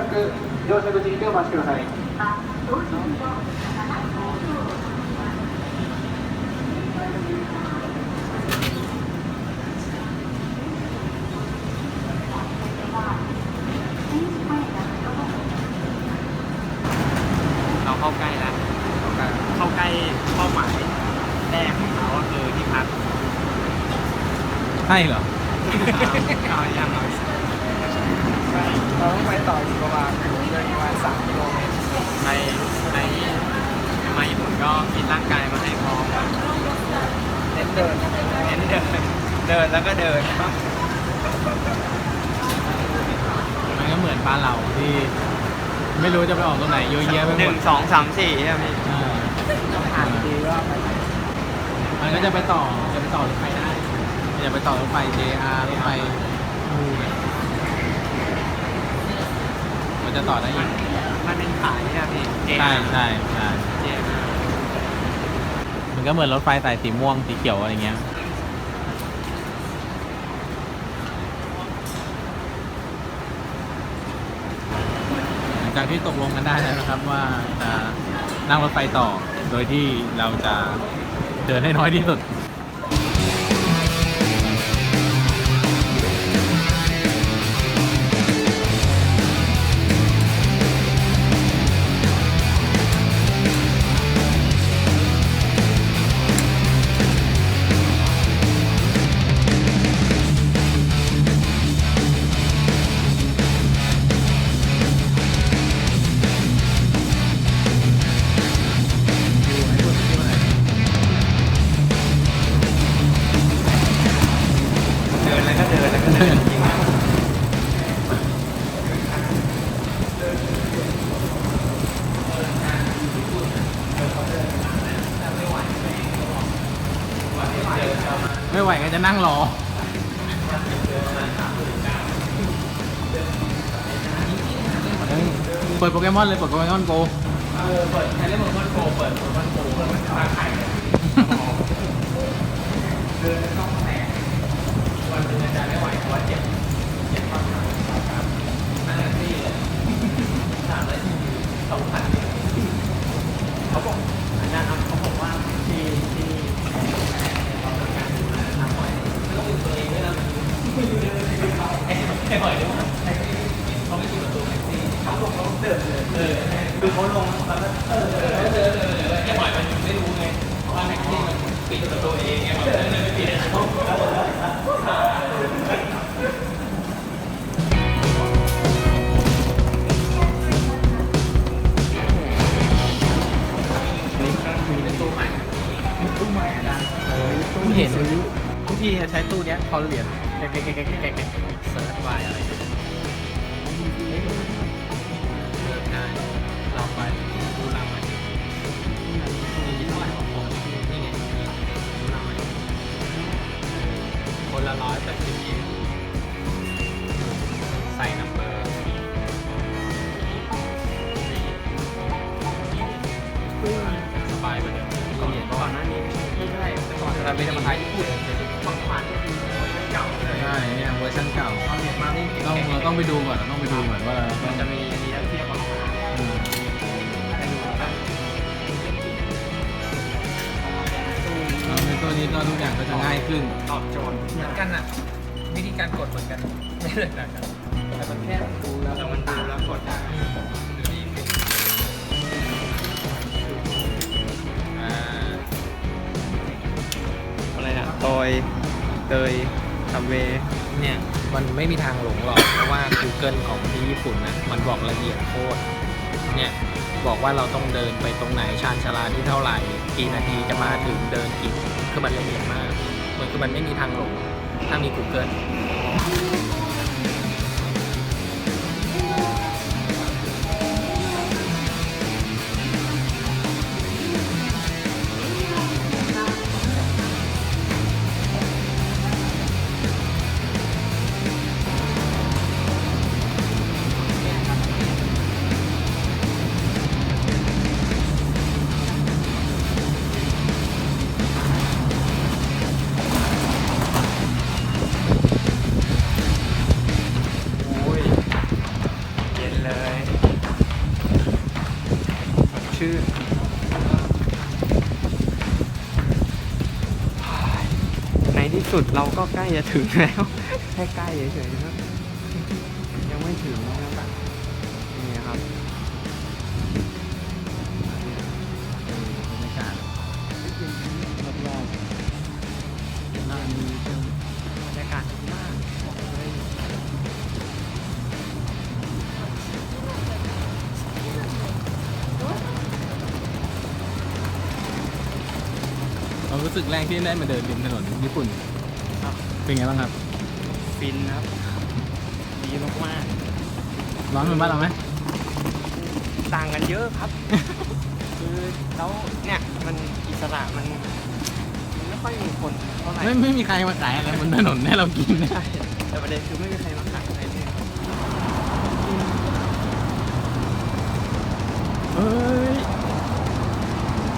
く乗車口にてお待ちください เราเข้าใกล้แล้ว เข้าใกล้เป้าหมายแรกของเขาก็คือที่พัก ใช่เหรอ เอาอย่างเอา เราต้องไปต่ออีกประมาณเดินประมาณสามกิโลเมตรในในมาญี่ปุ่นก็กินร่างกายมาให้พร้อมครับเน้นเดินเน้นเดินเดินแล้วก็เดินครับมันก็เหมือนบ้านเราที่ ไม่รู้จะไปออกตรงไหนเยอะแยะไปหหมนึ่ดงสองสามสี่ใช่ไหมพี่อ่าต้องหาดีว่าไปไหนมันก็จะไปต่อจะไปต่อรถไฟได้จะไปต่อรถไฟ JR รถไฟมูเนี่ย มันจะต่อได้อีกมันเป็นขายใช่ไหมพี่ใช่ใช่ใช่เจมามันก็เหมือนรถไฟสายสีม่วงสีเขียวอะไรเงี้ยหลังจากที่ตกลงกันได้แล้วนะครับว่าจะนั่งรถไฟต่อโดยที่เราจะเดินให้น้อยที่สุด นั่งรอเปิดโปเกมอนเลยเปิดโปเกมอนโกเปิดใครเล่นโปเกมอนโกเปิดโปเกมอนโกเปิดมันมาขายเดินต้องแตกวันนึงอาจารย์ไม่ไหวเพราะเจ็บ ตู้เห็นทุกที่จะใช้ตู้เนี้ยพอเหรียญแกะแกะแกะแกะแกะแกะเสิร์ชไว้อะไรอย่างเงี้ยเลือกได้ลองไปดูรางวัลมีเท่าไหร่ของผมนี่ไงดูรางวัลคนละร้อยแปดสิบเยนใส่นัมเบอร์สบายกว่าเดิม ก่อนก่อนหน้านี้ไม่ใช่แต่ก่อนเราไปทำมาขายญี่ปุ่นบางวันก็คือเก่าเลยใช่เนี่ยเวอร์ชันเก่าเอาเหรียญมานี่ต้องเราต้องไปดูก่อนเราต้องไปดูก่อนว่ามันจะมีมีทั้งเทียบกับราคาอืมให้ดูครับเอาในตัวนี้ก็ทุกอย่างก็จะง่ายขึ้นตอบโจทย์เหมือนกันอะวิธีการกดเหมือนกันไม่เหมือนกันแต่มันแค่ดูแล้วแต่มันดูแล้วกดได้ อยเตยทำเวเนี่ย มันไม่มีทางหลงหรอก เพราะว่า Google ของที่ญี่ปุ่นนะมันบอกละเอียดโคตร เนี่ย บอกว่าเราต้องเดินไปตรงไหนชานชาลาที่เท่าไหร่ กี่นาทีจะมาถึงเดินกี่คือมันละเอียดมาก มันคือมันไม่มีทางหลง ถ้ามี Google สุดเราก็ใกล้จะถึงแล้ว แค่ใกล้เฉยๆนะครับ ยังไม่ถึงนะครับนี่ครับบรรยากาศรอบๆแล้วมีบรรยากาศดีมากบอกเลยความรู้สึกแรกที่ได้มาเดินริมถนนญี่ปุ่นครับ เป็นไงบ้างครับ ฟินครับ ดีมากร้อนเหมือนบ้านเราไหมๆต่างกันเยอะครับ คือแล้วเนี่ยมันอิสระมันมันไม่ค่อยมีคนเท่าไหร่ไม่ไม่มีใครมาขายอะไรบนถนนให้เรากินนะ ใช่แต่ประเด็นคือไม่มีใครมาขายอะไรเลยเฮ้ย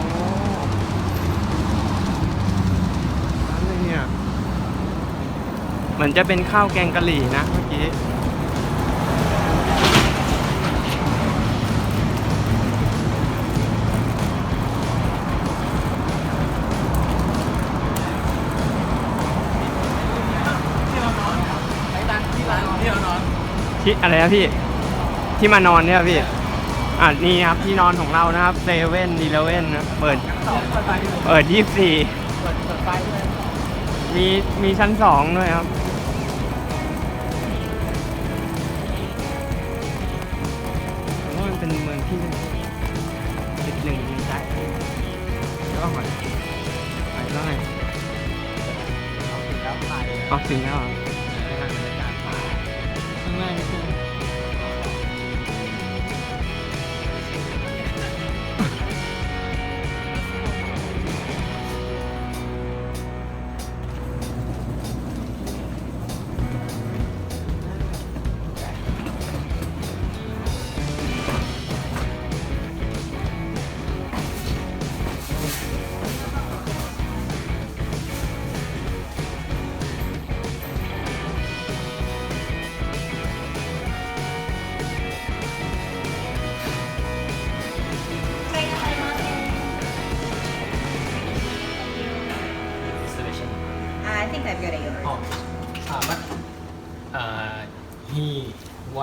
โอ้ร้านอะไรเนี่ยเหมื อนจะเป็นข้าวแกงกะหรี่นะเมื่อกี้ที่ร้านที่ร้านที่เรานอนที่อะไรนะพี่ ที่มานอนเนี่ยพี่อะนี่ครับที่นอนของเรานะครับเซเว่นดีเลเว่นนะเปิดเปิดยี่สี่เปิดเปิดไฟด้วยมีมีชั้นสองด้วยครับ ที่ติดหนึ่งในใจแล้วก็หอยหอยแล้วไงเอาถึงแล้วถ่ายเลยออกถึงแล้วเหรอบ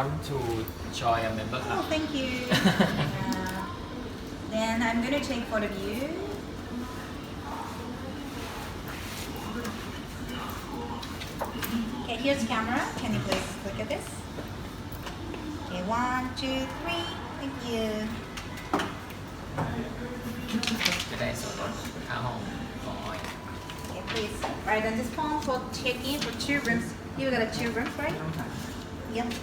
want to join a member club? Oh, thank you. uh, then I'm going to take photo of you. Okay, here's the camera. Can you please look at this? Okay, one, two, three. Thank you. Okay, please. Right, and this phone for check-in for two rooms. You got a two rooms, right? Yep.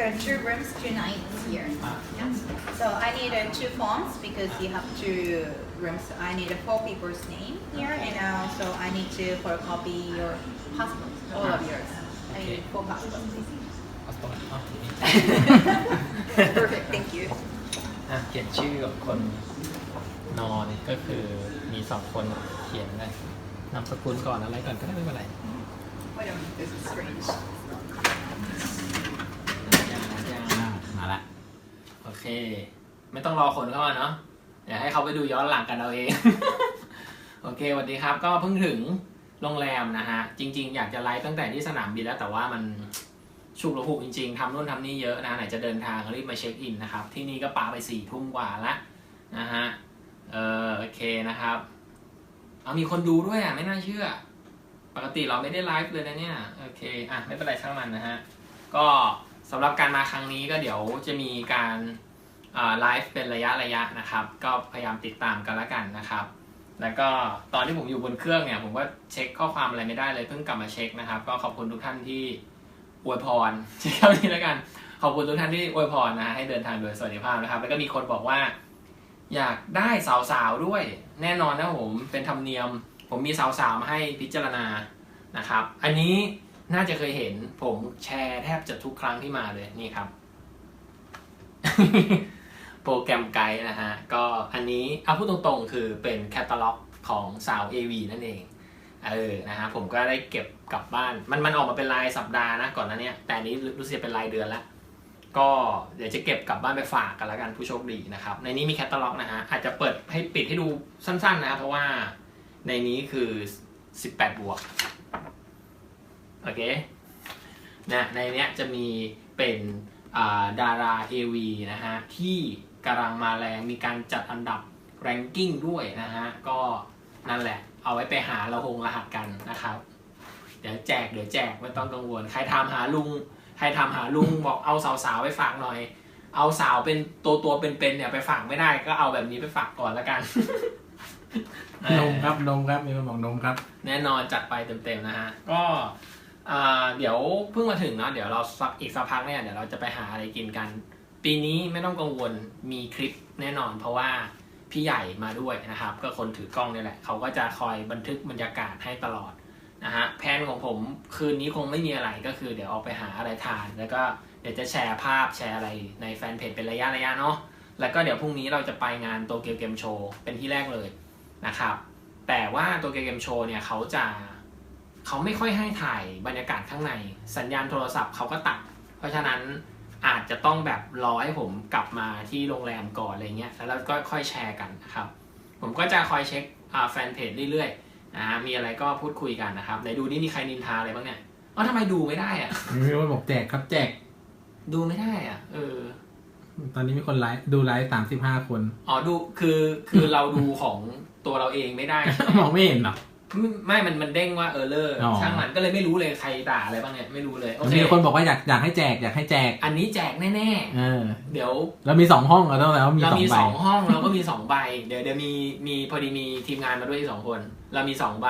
You got two rooms, two nights here. Yes. So I need uh, two forms because you have two rooms. I need a four people's name here, and also I need to photocopy your passport, all of yours. I Okay. need four passports, please. พาสปอร์ตอ๋อ Perfect, thank you. อ่ะเขียนชื่อของคนนอนก็คือมีสองคนเขียนเลยนามสกุลก่อนอะไรก่อนก็ได้ไม่เป็นไร Wait a minute, this is strange. โอเค ไม่ต้องรอคนเข้ามาเนาะเดี๋ยวให้เขาไปดูย้อนหลังกันเอาเอง โอเคสวัสดีครับ ก็เพิ่งถึงโรงแรมนะฮะ จริง ๆ อยากจะไลฟ์ตั้งแต่ที่สนามบินแล้วแต่ว่ามันฉุกระหุกจริงๆทำนู่นทำนี่เยอะนะไหนจะเดินทางรีบมาเช็คอินนะครับ ที่นี่ก็ปาไปสี่ทุ่มกว่าละนะฮะเออโอเคนะครับ เอามีคนดูด้วยอะไม่น่าเชื่อ ปกติเราไม่ได้ไลฟ์เลยนะเนี่ย โอเค อะ ไม่เป็นไรช่างมันนะฮะ ก็ สำหรับการมาครั้งนี้ก็เดี๋ยวจะมีการไลฟ์เป็นระยะระยะนะครับ ก็พยายามติดตามกันละกันนะครับ แล้วก็ตอนที่ผมอยู่บนเครื่องเนี่ย ผมก็เช็คข้อความอะไรไม่ได้เลยเพิ่งกลับมาเช็คนะครับ ก็ขอบคุณทุกท่านที่อวยพรใช้คำนี้แล้วกัน ขอบคุณทุกท่านที่อวยพรนะฮะให้เดินทางโดยสวัสดิภาพนะครับ แล้วก็มีคนบอกว่า อยากได้สาวๆด้วย แน่นอนนะผมเป็นธรรมเนียม ผมมีสาวๆมาให้พิจารณานะครับ อันนี้ น่าจะเคยเห็น ผมแชร์แทบจะทุกครั้งที่มาเลยนี่ครับ โปรแกรมไกด์นะฮะ ก็อันนี้เอาพูดตรงๆ คือเป็นแคตตาล็อกของสาว AV นั่นเองเออนะฮะผมก็ได้เก็บกลับบ้าน มันมันออกมาเป็นรายสัปดาห์นะก่อนหน้าเนี้ยแต่อันนี้รู้สึกเป็นรายเดือนละก็เดี๋ยวจะเก็บกลับบ้านไปฝากกันล้วกันผู้โชคดีนะครับ ในนี้มีแคตตาล็อกนะฮะอาจจะเปิดให้ปิดให้ดูสั้นๆนะเพราะว่าในนี้คือ 18 บวก โอเคนะในเนี้ยจะมีเป็นอ่าดารา AV นะฮะ ที่กำลังมาแรงมีการจัดอันดับแรงกิ้งด้วยนะฮะ ก็นั่นแหละ เอาไว้ไปหาเราหงรหัสกันนะครับ เดี๋ยวแจกเดี๋ยวแจกไม่ต้องกังวล ใครทำหาลุง ใครทำหาลุงบอกเอาสาวๆไปฝากหน่อย เอาสาวเป็นตัวตัวๆเป็นๆเนี่ยไปฝากไม่ได้ก็เอาแบบนี้ไปฝากก่อนแล้วกัน นมครับนมครับมีคนบอกนมครับ แน่นอนจัดไปเต็มๆนะฮะ ก็อ่า เดี๋ยวเพิ่งมาถึงเนาะเดี๋ยวเราสักอีกสักพักเนี่ยเดี๋ยวเราจะไปหาอะไรกินกัน ปีนี้ไม่ต้องกังวลมีคลิปแน่นอน เพราะว่าพี่ใหญ่มาด้วยนะครับ ก็คนถือกล้องเนี่ยแหละ เขาก็จะคอยบันทึกบรรยากาศให้ตลอดนะฮะแผนของผมคืนนี้คงไม่มีอะไรก็คือเดี๋ยวออกไปหาอะไรทาน แล้วก็เดี๋ยวจะแชร์ภาพแชร์อะไรในแฟนเพจเป็นระยะระยะเนาะแล้วก็เดี๋ยวพรุ่งนี้เราจะไปงานโตเกียวเกมโชว์เป็นที่แรกเลยนะครับแต่ว่าโตัวเกมโชว์เนี่ยเขาจะ เขาไม่ค่อยให้ถ่ายบรรยากาศข้างใน สัญญาณโทรศัพท์เขาก็ตัด เพราะฉะนั้นอาจจะต้องแบบรอให้ผมกลับมาที่โรงแรมก่อนอะไรเงี้ยแล้วเราก็ค่อยแชร์กันนะครับ ผมก็จะคอยเช็คอ่าแฟนเพจเรื่อยๆนะฮะมีอะไรก็พูดคุยกันนะครับไหนดูนี่มีใครนินทาอะไรบ้างเนี่ยอ๋อทำไมดูไม่ได้อะมีคนบอกแจกครับแจก ดูไม่ได้อะเออ ตอนนี้มีคนไลฟ์ดูไลฟ์สามสิบห้าคน อ๋อดูคือคือเราดูของตัวเราเองไม่ได้ใช่ไหมมองไม่เห็นเหรอ ไม่มันมันเด้งว่าเออเลอร์อ๋อช่างมันก็เลยไม่รู้เลยใครด่าอะไรบ้างเนี่ยไม่รู้เลยโอเคมีคนบอกว่าอยากอยากให้แจกอยากให้แจก อันนี้แจกแน่เออๆเดี๋ยวแล้วมีสองห้องเราต้องแล้วมีเราสองมีใบสองห้องเราก็มีสองใบ เดี๋ยวเดี๋ยวมีมีพอดีมีทีมงานมาด้วยอีกสองคน เรามีสองใบ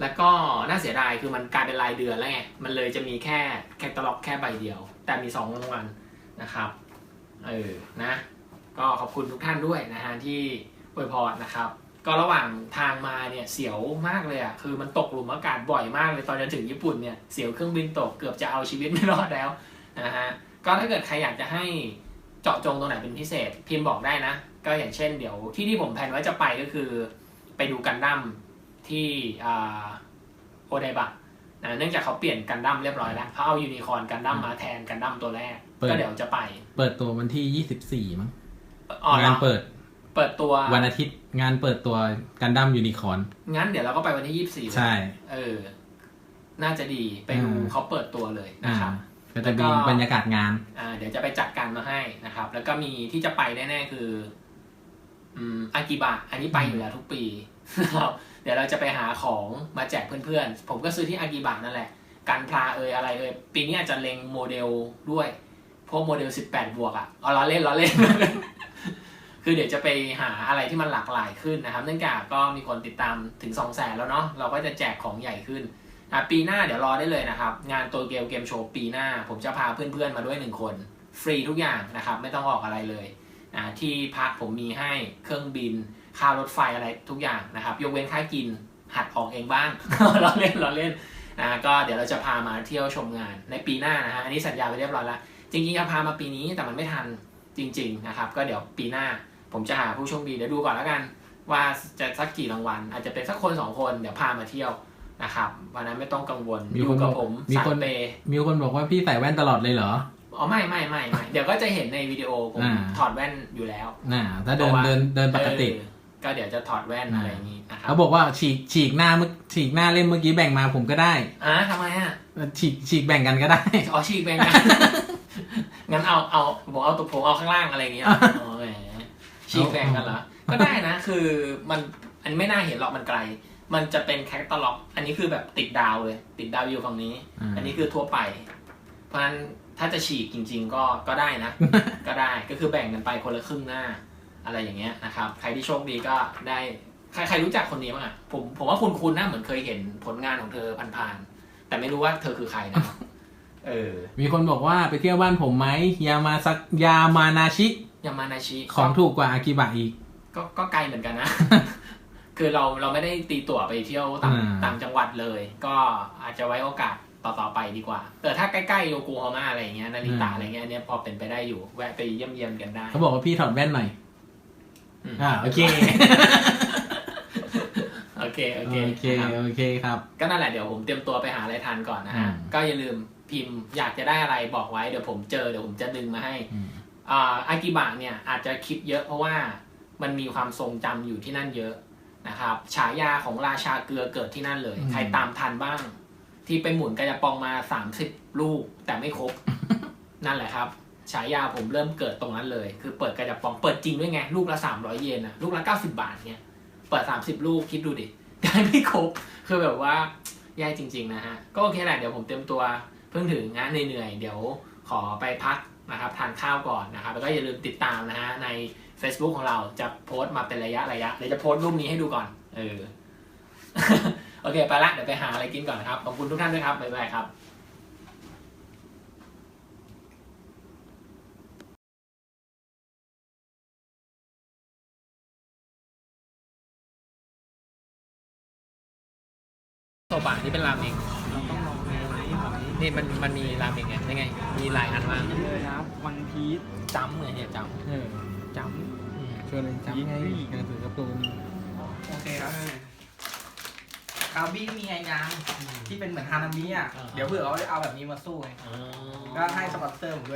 แล้วก็น่าเสียดายคือมันกลายเป็นรายเดือนแล้วไงมันเลยจะมีแค่แคตตาล็อกแค่ใบเดียว แต่มีสองรางวัลนะครับเออนะ ก็ขอบคุณทุกท่านด้วยนะฮะที่อวยพรนะครับ ก็ระหว่างทางมาเนี่ยเสียวมากเลยอะคือมันตกหลุมอากาศบ่อยมากเลยตอนจะถึงญี่ปุ่นเนี่ยเสียวเครื่องบินตกเกือบจะเอาชีวิตไม่รอดแล้วนะฮะก็ถ้าเกิดใครอยากจะให้เจาะจงตรงไหนเป็นพิเศษ พิมพ์บอกได้นะ ก็อย่างเช่นเดี๋ยวที่ที่ผมแพลนไว้จะไปก็คือ ไปดูกันดั้มที่อ่าโอไดบะนะเนื่องจากเขาเปลี่ยนกันดั้มเรียบร้อยแล้วเขาเอายูนิคอร์นกันดั้มมาแทนกันดั้มตัวแรกเปิดก็เดี๋ยวจะไป เปิดตัววันที่ยี่สิบสี่มั้งอ๋อเหรองานเปิด เปิดตัววันอาทิตย์งานเปิดตัวกันดั้มยูนิคอร์นงั้นเดี๋ยวเราก็ไปวันที่ยี่สิบสี่ใช่ เออ น่าจะดีไปดูอืมเขาเปิดตัวเลยอ่านะครับก็จะมีบรรยากาศงานอ่าเดี๋ยวจะไปจัดการมาให้นะครับ แล้วก็มีที่จะไปแน่ๆคืออืมอากิบะอันนี้ไปอยู่แล้วทุกปีนะครับเดี๋ยวเราจะไปหาของมาแจกเพื่อนๆ ผมก็ซื้อที่อากิบะนั่นแหละ การพลาเอยอะไรเอยปีนี้อาจจะเล็งโมเดลด้วยพวกโมเดล 18 บวกอะ่ะเอาล้อเล่นล้อเล่น คือเดี๋ยวจะไปหาอะไรที่มันหลากหลายขึ้นนะครับ เนื่องจากก็มีคนติดตามถึง 2 0 0แสนแล้วเนาะเราก็จะแจกของใหญ่ขึ้นอะปีหน้าเดี๋ยวรอได้เลยนะครับ งานตัวเกมเกมโชว์ปีหน้า ผมจะพาเพื่อนๆมาด้วยหนึ่งคน ฟรีทุกอย่างนะครับ ไม่ต้องออกอะไรเลยอะที่พักผมมีให้เครื่องบินค่ารถไฟอะไรทุกอย่างนะครับ ยกเว้นค่ากินหัดออกเองบ้างเราเล่นเราเล่นนะก็เดี๋ยวเราจะพามาเที่ยวชมงานในปีหน้านะฮะอันนี้สัญญาไปเรียบร้อยแล้วจริงๆจะพามาปีนี้แต่มันไม่ทันจริง ๆนะครับ ก็เดี๋ยวปีหน้า ผมจะหาผู้โชคดีเดี๋ยวดูก่อนแล้วกัน ว่าจะสักกี่รางวัล อาจจะเป็นสักคนสองคนเดี๋ยวพามาเที่ยวนะครับวันนั้นไม่ต้องกังวลมีอยู่คนกับบอกผมมีสาคยนเปย์มีคนบอกว่าพี่ใส่แว่นตลอดเลยเหรออ๋อไม่ไม่ไม่ไม่เดี๋ยวก็จะเห็นในวิดีโอผมอ่าถอดแว่นอยู่แล้วน่ะถ้าเดินเพราะว่าเดินเดินปกติเออก็เดี๋ยวจะถอดแว่นอะไรอย่างนี้นะครับเขาบอกว่าฉีกฉีกหน้าเมื่อฉีกหน้าเล่มเมื่อกี้แบ่งมาผมก็ได้อ่าทำไมอะฉีกฉีกแบ่งกันก็ได้อ๋อฉีกแบ่งกันงั้นเอาเอาผมเอาตัวผมเอาข้างล่างอะไรอย่างเงี้ยอ๋อแหม ฉีกแบ่งกันเหรอ ก็ได้นะ คือมันอันนี้ไม่น่าเห็นหรอกมันไกล มันจะเป็นแคคตาล็อก อันนี้คือแบบติดดาวเลย ติดดาวอยู่ฝั่งนี้อ่าอันนี้คือทั่วไป เพราะฉะนั้นถ้าจะฉีกจริง ๆ ก็ก็ได้นะ ก็ได้ก็คือแบ่งกันไปคนละครึ่งหน้า อะไรอย่างเงี้ยนะครับ ใครที่โชคดีก็ได้ ใครใครรู้จักคนนี้บ้างอะผมผมว่าคุณคุณนะเหมือนเคยเห็นผลงานของเธอผ่านๆแต่ไม่รู้ว่าเธอคือใครนะครับเออ มีคนบอกว่าไปเที่ยวบ้านผมไหมยามาซักยามานาชิ ยามานาชิของถูกกว่าอากิบะอีก ก็ก็ไกลเหมือนกันนะ คือเราเราไม่ได้ตีตั๋วไปเที่ยวต่างอ่าต่างจังหวัดเลย ก็อาจจะไว้โอกาสต่อต่อไปดีกว่า แต่ถ้าใกล้ๆโยโกฮาม่าอะไรอย่างเงี้ยนาริตะอะไรเงี้ยอันเนี้ยพอเป็นไปได้อยู่ แวะไปเยี่ยมเยียนกันได้ เขาบอกว่าพี่ถอดแว่นหน่อยอืมอ่าโอเคโอเค โอเค โอเคนะครับโอเคครับ ก็นั่นแหละเดี๋ยวผมเตรียมตัวไปหาอะไรทานก่อนนะฮะอืมก็อย่าลืมพิมพ์อยากจะได้อะไรบอกไว้เดี๋ยวผมเจอเดี๋ยวผมจะดึงมาให้ อืมอ่าอากิบะเนี่ยอาจจะคลิปเยอะเพราะว่ามันมีความทรงจำอยู่ที่นั่นเยอะนะครับฉายาของราชาเกลือเกิดที่นั่นเลยอืมใครตามทันบ้าง ที่ไปหมุนกระปองมา30ลูกแต่ไม่ครบ นั่นแหละครับ ฉายาผมเริ่มเกิดตรงนั้นเลย คือเปิดกระปองเปิดจริงด้วยไง ลูกละ300เยนนะลูกละ90บาทเนี่ยเปิด30ลูกคิดดูดิได้ไม่ครบคือแบบว่าแย่จริง ๆ นะฮะ ก็โอเคแหละเดี๋ยวผมเตรียมตัวเพิ่งถึงนะเหนื่อยๆเดี๋ยวขอไปพัก นะครับทานข้าวก่อนนะครับ แล้วก็อย่าลืมติดตามนะฮะใน Facebook ของเราจะโพสต์มาเป็นระยะระยะเดี๋ยวจะโพสต์รูปนี้ให้ดูก่อน เออ โอเค ไปละ เดี๋ยวไปหาอะไรกินก่อนนะครับ ขอบคุณทุกท่านด้วยครับ บ๊ายบายครับโซบะนี่เป็นรามเองลอง นี่มันมันมีราเมงไงยังไง มีหลายอันมากเลยครับวันพีชจำเลยเนี่ยจเออำจำอืมชวนเล่นจำไงหนังสือการ์ตูนโอเคครับคาบี้มีไงยังที่เป็นเหมือนฮานามิอะ เดี๋ยวเผื่อเขาจะเอาแบบนี้มาสู้ไงอ๋อก็ให้สปอนเซอร์ผมด้วยแล้ว